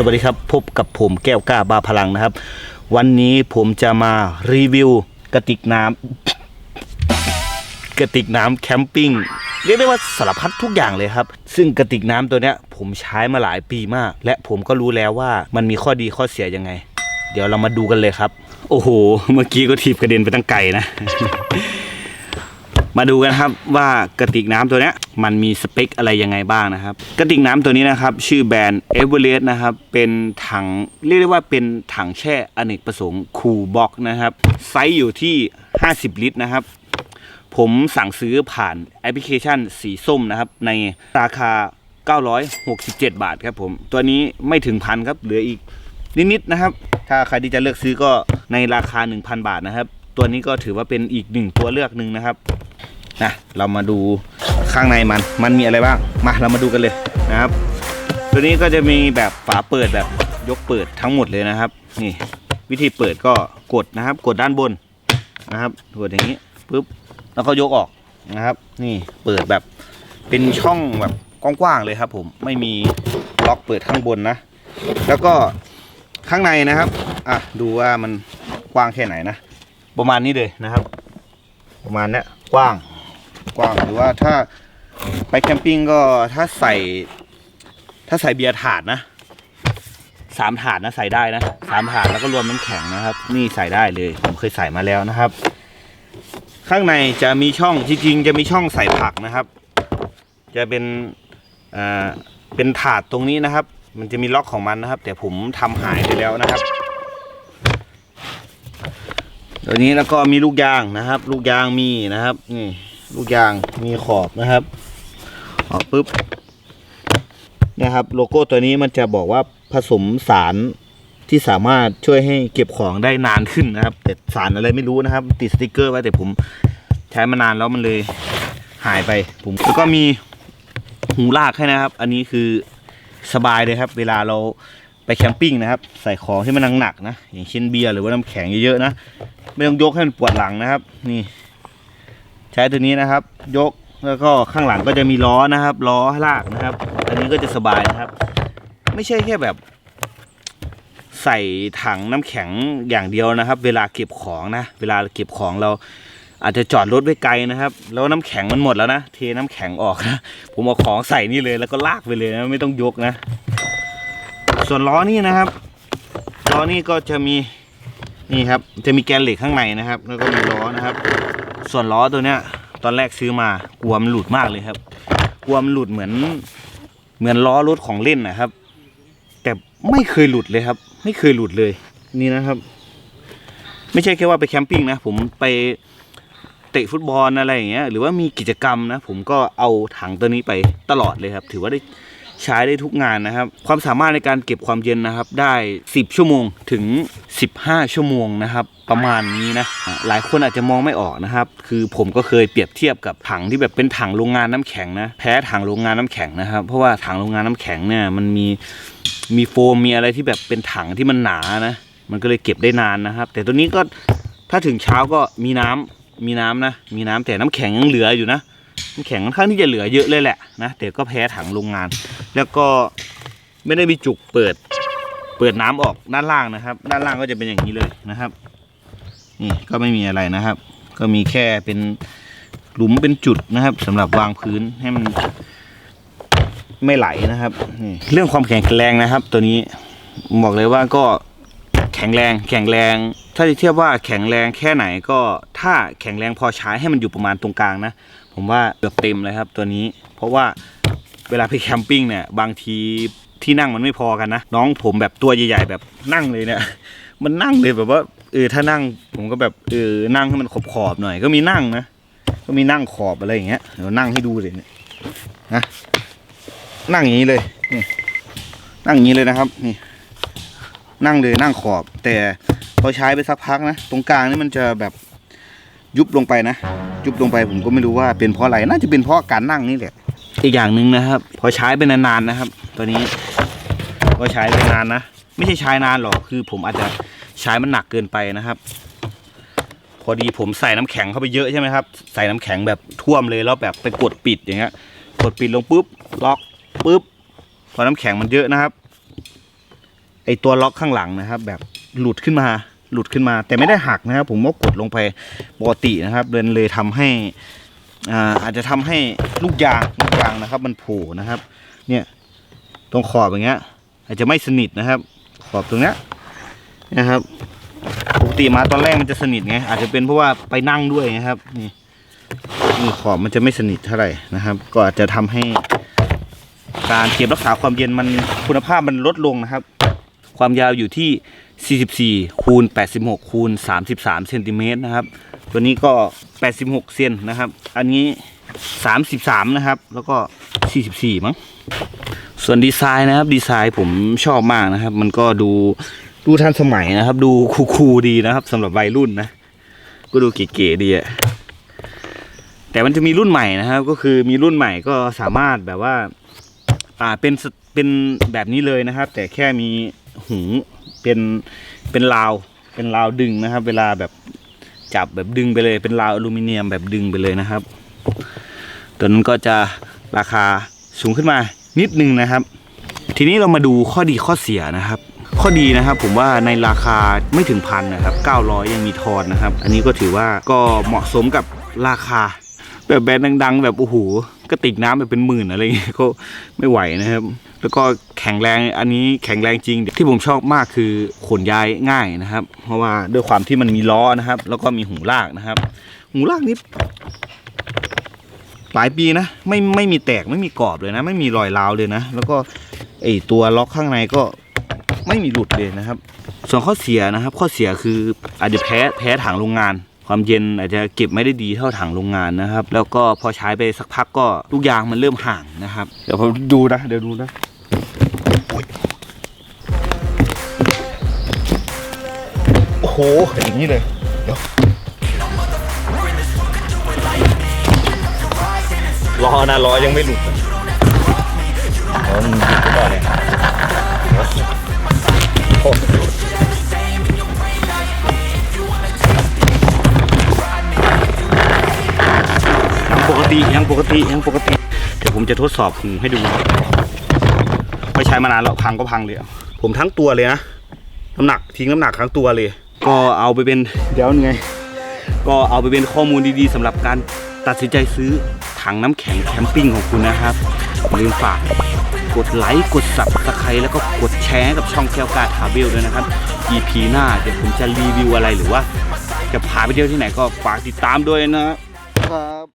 สวัสดีครับ พบกับผมแก้วกล้าบาพลังนะครับ วันนี้ผมจะมารีวิวกระติกน้ำกระติกน้ำแคมปิ้งเรียกได้ว่าสารพัดทุกอย่างเลยครับ ซึ่งกระติกน้ำตัวเนี้ยผมใช้มาหลายปีมาก และผมก็รู้แล้วว่ามันมีข้อดีข้อเสียยังไง เดี๋ยวเรามาดูกันเลยครับ โอ้โห เมื่อกี้ก็ถีบกระเด็นไปตั้งไกลนะ มาดูกันครับว่ากระติกน้ำตัวนี้มันมีสเปคอะไรยังไงบ้างนะครับ กระติกน้ำตัวนี้นะครับ ชื่อแบรนด์เอเวอเรสต์นะครับ เป็นถังเรียกได้ว่าเป็นถังแช่อเนกประสงค์คูลบ็อกนะครับ ไซส์อยู่ที่ 50 ลิตรนะครับ ผมสั่งซื้อผ่านแอปพลิเคชันสีส้มนะครับ ในราคา 967 บาทครับผม ตัวนี้ไม่ถึงพันครับเหลืออีกนิดๆนะครับ ถ้าใครที่จะเลือกซื้อก็ในราคา 1,000 บาทนะครับ ตัวนี้ก็ถือว่าเป็นอีกหนึ่งตัวเลือกหนึ่งนะครับ นะเรามาดูข้างในมัน มันมีอะไรบ้างมาเรามาดูกันเลยนะครับ ตัวนี้ก็จะมีแบบฝาเปิดแบบยกเปิดทั้งหมดเลยนะครับ นี่วิธีเปิดก็กดนะครับ กดด้านบนนะครับกดอย่างนี้ปุ๊บแล้วก็ยกออกนะครับ นี่เปิดแบบเป็นช่องแบบกว้างๆเลยครับ ผมไม่มีล็อกเปิดข้างบนนะ แล้วก็ข้างในนะครับอะดูว่ามันกว้างแค่ไหนนะ ประมาณนี้เลยนะครับ ประมาณเนี้ยกว้าง กว้างหรือว่าถ้าไปแคมปิ้งก็ถ้าใส่ ถ้าใส่เบียร์ถาดนะสามถาดนะใส่ได้นะสามถาดแล้วก็รวมน้ำแข็งนะครับ นี่ใส่ได้เลยผมเคยใส่มาแล้วนะครับ ข้างในจะมีช่องจริงๆจะมีช่องใส่ผักนะครับ จะเป็นอ่าเป็นถาดตรงนี้นะครับ มันจะมีล็อกของมันนะครับ แต่ผมทำหายไปแล้วนะครับตัวนี้แล้วก็มีลูกยางนะครับ ลูกยางมีนะครับนี่ ลูกยางมีขอบนะครับออกปุ๊บนะครับโลโก้ตัวนี้มันจะบอกว่าผสมสารที่สามารถช่วยให้เก็บของได้นานขึ้นนะครับ แต่สารอะไรไม่รู้นะครับ ติดสติกเกอร์ไว้แต่ผมใช้มานานแล้วมันเลยหายไป ผมแล้วก็มีหูลากให้นะครับ อันนี้คือสบายเลยครับ เวลาเราไปแคมปิ้งนะครับ ใส่ของที่มันหนักๆนะอย่างเช่นเบียร์หรือว่าน้ำแข็งเยอะๆนะ ไม่ต้องยกให้มันปวดหลังนะครับ นี่ ใช้ตัวนี้นะครับ ยกแล้วก็ข้างหลังก็จะมีล้อนะครับ ล้อลากนะครับ อันนี้ก็จะสบายนะครับ ไม่ใช่แค่แบบ ใส่ถังน้ำแข็งอย่างเดียวนะครับ เวลาเก็บของนะ เวลาเก็บของเราอาจจะจอดรถไว้ไกลนะครับ แล้วน้ำแข็งมันหมดแล้วนะเทน้ำแข็งออกนะผมเอาของใส่นี่เลยแล้วก็ลากไปเลยนะไม่ต้องยกนะ ส่วนล้อนี่นะครับล้อนี่ก็จะมี นี่ครับจะมีแกนเหล็กข้างในนะครับ แล้วก็มีล้อนะครับ ส่วนล้อตัวเนี้ย ตอนแรกซื้อมากลัวมันหลุดมากเลยครับ กลัวมันหลุดเหมือน เหมือนล้อรถของเล่นนะครับ แต่ไม่เคยหลุดเลยครับ ไม่เคยหลุดเลย นี่นะครับ ไม่ใช่แค่ว่าไปแคมปิ้งนะผมไปเตะฟุตบอลอะไรอย่างเงี้ยหรือว่ามีกิจกรรมนะ ผมก็เอาถังตัวนี้ไปตลอดเลยครับ ถือว่าได้ ใช้ได้ทุกงานนะครับ ความสามารถในการเก็บความเย็นนะครับ ได้ 10 ชั่วโมงถึง 15 ชั่วโมงนะครับ ประมาณนี้นะ หลายคนอาจจะมองไม่ออกนะครับ คือผมก็เคยเปรียบเทียบกับถังที่แบบเป็นถังโรงงานน้ำแข็งนะแพ้ถังโรงงานน้ำแข็งนะครับ เพราะว่าถังโรงงานน้ำแข็งเนี่ยมันมีมีโฟมมีอะไรที่แบบเป็นถังที่มันหนานะ มันก็เลยเก็บได้นานนะครับ แต่ตัวนี้ก็ถ้าถึงเช้าก็มีน้ำมีน้ำนะ มีน้ำแต่น้ำแข็งยังเหลืออยู่นะน้ำแข็งค่อนข้างที่จะเหลือเยอะเลยแหละนะแต่ก็แพ้ถังโรงงาน แล้วก็ไม่ได้มีจุกเปิด เปิดน้ำออกด้านล่างนะครับ ด้านล่างก็จะเป็นอย่างนี้เลยนะครับ นี่ก็ไม่มีอะไรนะครับ ก็มีแค่เป็นหลุมเป็นจุดนะครับสำหรับวางพื้นให้มันไม่ไหลนะครับนี่เรื่องความแข็งแรงนะครับ ตัวนี้บอกเลยว่าก็แข็งแรงแข็งแรง ถ้าจะเทียบว่าแข็งแรงแค่ไหนก็ถ้าแข็งแรงพอใช้ให้มันอยู่ประมาณตรงกลางนะ ผมว่าเกือบเต็มเลยครับตัวนี้ เพราะว่า เวลาไปแคมปิ้งเนี่ยบางทีที่นั่งมันไม่พอกันนะ น้องผมแบบตัวใหญ่ๆแบบนั่งเลยเนี่ย มันนั่งเลยแบบว่าเออถ้านั่งผมก็แบบเออนั่งให้มันขอบๆหน่อย ก็มีนั่งนะก็มีนั่งขอบอะไรอย่างเงี้ยเดี๋ยวนั่งให้ดูเลยเนี่ยนะนั่งอย่างนี้เลยนี่นั่งอย่างนี้เลยนะครับนี่ นั่งเลยนั่งขอบ แต่พอใช้ไปสักพักนะตรงกลางนี่มันจะแบบยุบลงไปนะยุบลงไปผมก็ไม่รู้ว่าเป็นเพราะอะไรน่าจะเป็นเพราะการนั่งนี่แหละ อีกอย่างหนึ่งนะครับ พอใช้ไปนานๆนะครับ ตัวนี้ก็ใช้ไปนานนะไม่ใช่ใช้นานหรอกคือผมอาจจะใช้มันหนักเกินไปนะครับ พอดีผมใส่น้ำแข็งเข้าไปเยอะใช่ไหมครับ ใส่น้ำแข็งแบบท่วมเลยแล้วแบบไปกดปิดอย่างเงี้ยกดปิดลงปุ๊บล็อกปุ๊บพอน้ำแข็งมันเยอะนะครับ ไอตัวล็อกข้างหลังนะครับ แบบหลุดขึ้นมาหลุดขึ้นมา แต่ไม่ได้หักนะครับ ผมก็กดลงไปปกตินะครับเลยเลยทำให้ อาอาจจะทำให้ลูกยางลูกยางนะครับ มันโผล่นะครับ เนี่ยตรงขอบอย่างเงี้ย อาจจะไม่สนิทนะครับ ขอบตรงเนี้ยนะครับปกติมาตอนแรกมันจะสนิทไงอาจจะเป็นเพราะว่าไปนั่งด้วยไงครับนี่นี่ขอบมันจะไม่สนิทเท่าไหร่นะครับ ก็อาจจะทำให้ การเก็บรักษาความเย็นมันคุณภาพมันลดลงนะครับ ความยาวอยู่ที่ 44คูณ86คูณ33เซนติเมตรนะครับ ตัวนี้ก็ 86 เซนนะครับ อันนี้ 33 นะครับ แล้วก็ 44 มั้ง ส่วนดีไซน์นะครับ ดีไซน์ผมชอบมากนะครับ มันก็ดูดูทันสมัยนะครับ ดูคูลๆดีนะครับสำหรับวัยรุ่นนะ ก็ดูเก๋ๆดีอะแต่มันจะมีรุ่นใหม่นะครับ ก็คือมีรุ่นใหม่ก็สามารถแบบว่า อ่าเป็นเป็นแบบนี้เลยนะครับ แต่แค่มีหูเป็นเป็นราวเป็นราวดึงนะครับ เวลาแบบ จับแบบดึงไปเลยเป็นราวอลูมิเนียมแบบดึงไปเลยนะครับ ตัวนั้นก็จะราคาสูงขึ้นมานิดนึงนะครับ ทีนี้เรามาดูข้อดีข้อเสียนะครับ ข้อดีนะครับผมว่าในราคาไม่ถึงพันนะครับ 900 ยังมีทอนนะครับ อันนี้ก็ถือว่าก็เหมาะสมกับราคา แบบแบรนด์ดัง ๆ แบบโอ้โหกระติกน้ำแบบเป็นหมื่นอะไรเงี้ยก็ไม่ไหวนะครับ แล้วก็แข็งแรงอันนี้แข็งแรงจริง ที่ผมชอบมากคือขนย้ายง่ายนะครับ เพราะว่าด้วยความที่มันมีล้อนะครับ แล้วก็มีหูลากนะครับ หูลากนี้หลายปีนะไม่ไม่มีแตกไม่มีกรอบเลยนะ ไม่มีรอยร้าวเลยนะ แล้วก็ไอตัวล็อกข้างในก็ไม่มีหลุดเลยนะครับ ส่วนข้อเสียนะครับ ข้อเสียคืออาจจะแพ้แพ้ถังโรงงาน ความเย็นอาจจะเก็บไม่ได้ดีเท่าถังโรงงานนะครับ แล้วก็พอใช้ไปสักพักก็ลูกยางมันเริ่มห่างนะครับ เดี๋ยวผมดูนะเดี๋ยวดูนะ หอย่างนี้เลยเดี๋ยวรอนะรอยังไม่หลุดอะรอมันหลุดไปก่อนเนี่ยโอ้ยังปกติยังปกติยังปกติ เดี๋ยวผมจะทดสอบหูให้ดูไม่ใช้มานานแล้วพังก็พังเลยผมทั้งตัวเลยนะน้ำหนักทิ้งน้ำหนักทั้งตัวเลย ก็เอาไปเป็นเดี๋ยวยังไง ก็เอาไปเป็นข้อมูลดีๆสำหรับการตัดสินใจซื้อถังน้ำแข็งแคมปิ้งของคุณนะครับอย่าลืมฝากกดไลค์กดสับสไครแล้วก็กดแชร์กับช่องแก้วกาทาเบลด้วยนะครับ EP หน้าเดี๋ยวผมจะรีวิวอะไรหรือว่า จะพาไปเที่ยวที่ไหนก็ฝากติดตามด้วยนะครับ